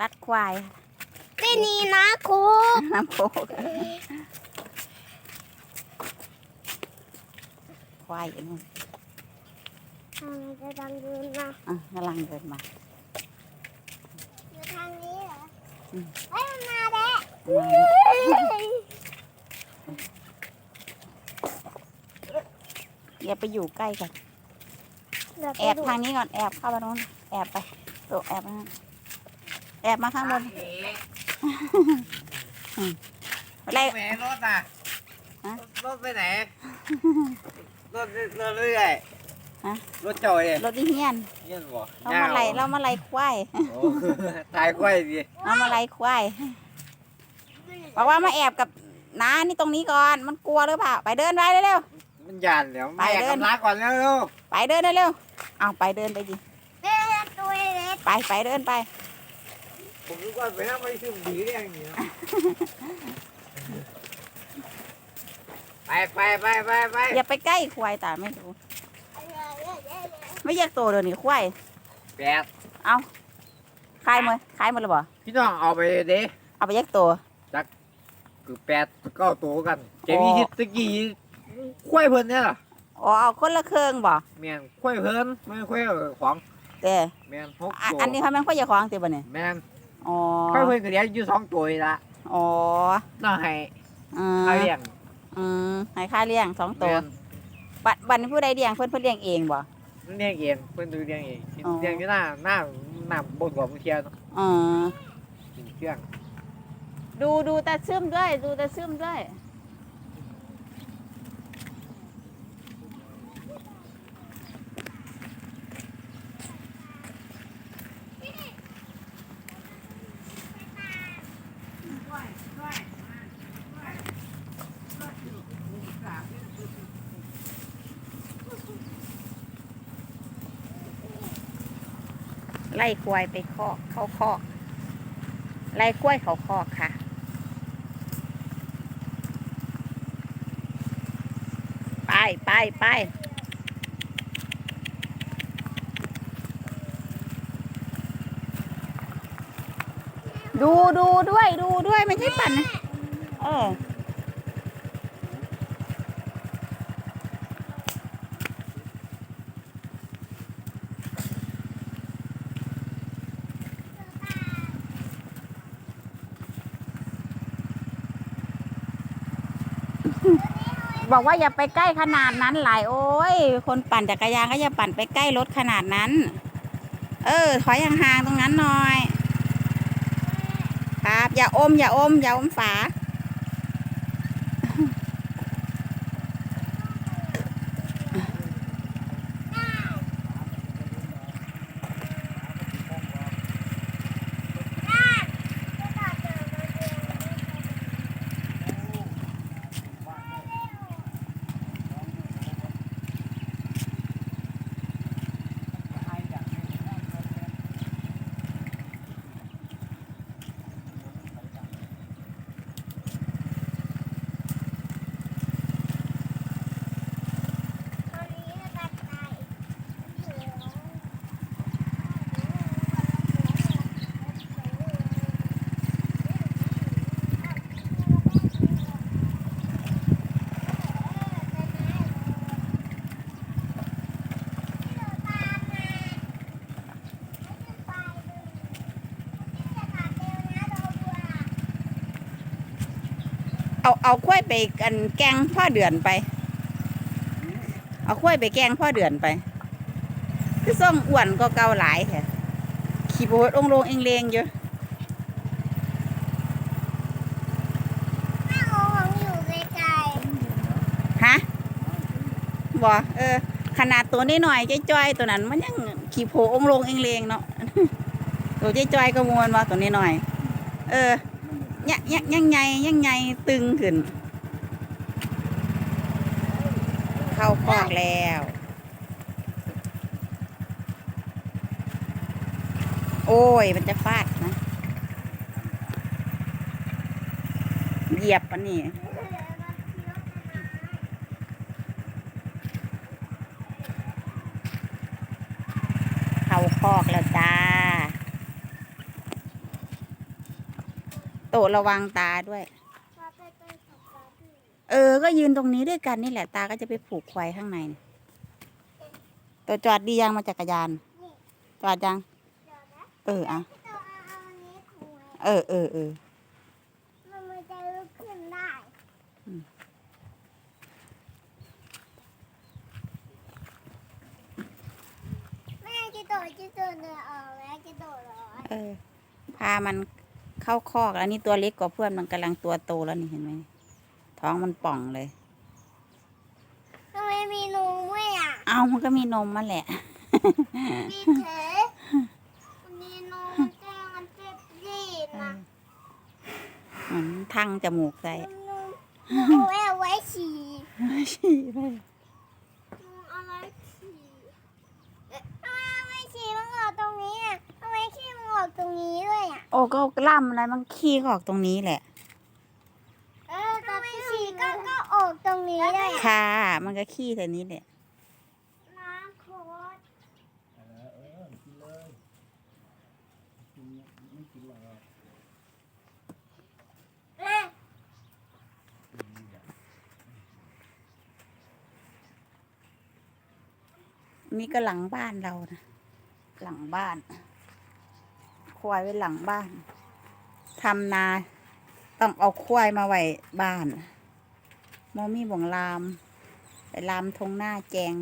รัดควายที่นี่นะครูน้ำโคกควายอยู่นู่นทางจะดังเดินนะอะกำลังเดินมาอยู่ทางนี้เหรออืมเฮ้ยมันมาแล้วมาแล้วอย่าไปอยู่ใกล้กันเดี๋ยวไปแอบดูทางนี้ก่อน แอบเข้ามาโน้น แอบไปตัวแอบมา แอบมาข้างบนอะไรแหมรถอะฮะรถไปไหนรถรถเรื่อยฮะรถจอยเนี่ยรถที่เฮียนเงี้ยบ่เรามาไล่เรามาไล่ควายโอ้ตายก้อยดิเรามาไล่ควายบอกว่ามาแอบกับน้านี่ตรงนี้ก่อน มันกลัวหรือเปล่า ไปเดินไปเร็วมันยานเดี๋ยวไปแม่เดินกำลังก่อนแล้วลูกๆไปเดินเร็วๆเอาไปเดินไปดิเดินตัวเล็กไปไปเดินไป ผมนึกว่าไปนั่งไปซื้อบีได้ยังไงเนาะไปไปไปไปไปอย่าไปใกล้ควายตาไม่ดูไม่อยากโตเดี๋ยวนี้ควายแปดคายมือคายมือหรือเปล่าพี่น้องเอาไปเด้เอาไปแยกตัวคือแปดเก้าตัวกันเจมี่ฮิตตะกี้ควายเพิ่นเนี่ยล่ะอ๋อเอาคนละเครื่องบ่แม่นควายเพิ่นไม่ควายของแต่แม่นหกอะตัวอันนี้เขาแม่งควายอย่าควางติบ่เนี่ยแม่น อ๋อควายเพิ่นก็เลี้ยงอยู่สองตัวนี่ละอ๋อน่าให้อืมเอาเลี้ยงอืมให้ค่าเลี้ยงสองตัวแม่นบัดบัดนี้ผู้ใดเลี้ยงเพิ่นเพิ่นเลี้ยงเองบ่เลี้ยงเองเพิ่นดูเลี้ยงเองอ๋อ เลี้ยงอยู่หน้าหน้าหน้าบนกว่าเมื่อกี้เนาะอืมกินเครื่องดูดูตาซึมด้วย ดูตาซึมด้วย ไล่ควายไปคอกเข้าคอกไล่ควายเขาคอกค่ะ ไปไปไปดูดูด้วยดูด้วยไม่ใช่ปั่นนะเออ บอกว่าอย่าไปใกล้ขนาดนั้นหลายโอ้ย คนปั่นจักรยานก็อย่าปั่นไปใกล้รถขนาดนั้น เออ ถอยห่างๆตรงนั้นหน่อยครับอย่าอมอย่าอมอย่าอมฝา เอาเอาข้วยไปกันแกงพ่อเดือนไป เอาข้วยไปแกงพ่อเดือนไปคือส่งอ้วนก็เกาหลายแท้ขี่โบดองลงเองเลงเยอะแม่โอของอยู่ไกลฮะบอเออ ขนาดตัวนี้หน่อยๆจ้อยๆตัวนั้น มันยังขี่โผองลงเองเลงเนาะตัวจ้อยๆก็มวนว่าตัวนี้หน่อย เออ ยังยังยังไงยังไงตึงขึ้น เข้าคอกแล้ว โอ้ย มันจะฟาดนะเหยียบอันนี้เข้าคอกแล้วจ้า โตะระวังตาด้วยพาไปไปขับรถด้วย เออ ก็ยืนตรงนี้ด้วยกันนี่แหละตาก็จะไปผูกควายข้างในนี่ตัวจอดดียังมาจักรยานนี่จอดยังเดี๋ยวนะเอออะพี่ตัวเอาเอาอันนี้ถูไว้เออเออเออมันมันจะลุกขึ้นได้อืมแม่จะโดดจะโดดเดินออกแล้วจะโดดเหรอเออ พามัน เข้าคอกแล้วนี่ตัวเล็กกว่าเพื่อนมันกำลังตัวโตแล้วนี่เห็นไหมท้องมันป่องเลยทำไมมีนมด้วยอะเอามันก็มีนมมาแหละ มีเถอะมีนมมันจะมันจะรีดนะเหมือนทั้งจมูกใส่นมนมเอาไว้เอาไว้ฉี่ ฉี่ไป นมเอาไว้ฉี่เอ๊ะทำไมเอาไว้ฉี่มันออกตรงนี้อะทำไมขี้มัน ออกตรงนี้ด้วยอะ โอ้ก็ล่ำอะไรมันขี้ก็ออกตรงนี้แหละ เออทำไมฉี่ก็ก็ออกตรงนี้ด้วยอะค่ะ มันก็ขี้แต่นี้แหละ น้ำโค้ดเอ๊ะนี่ก็หลังบ้านเรานะ หลังบ้าน ควายไว้หลังบ้านทำนา ต้องเอาควายมาไว้บ้านมอมี่บ่งลามไปลามทงหน้าแจง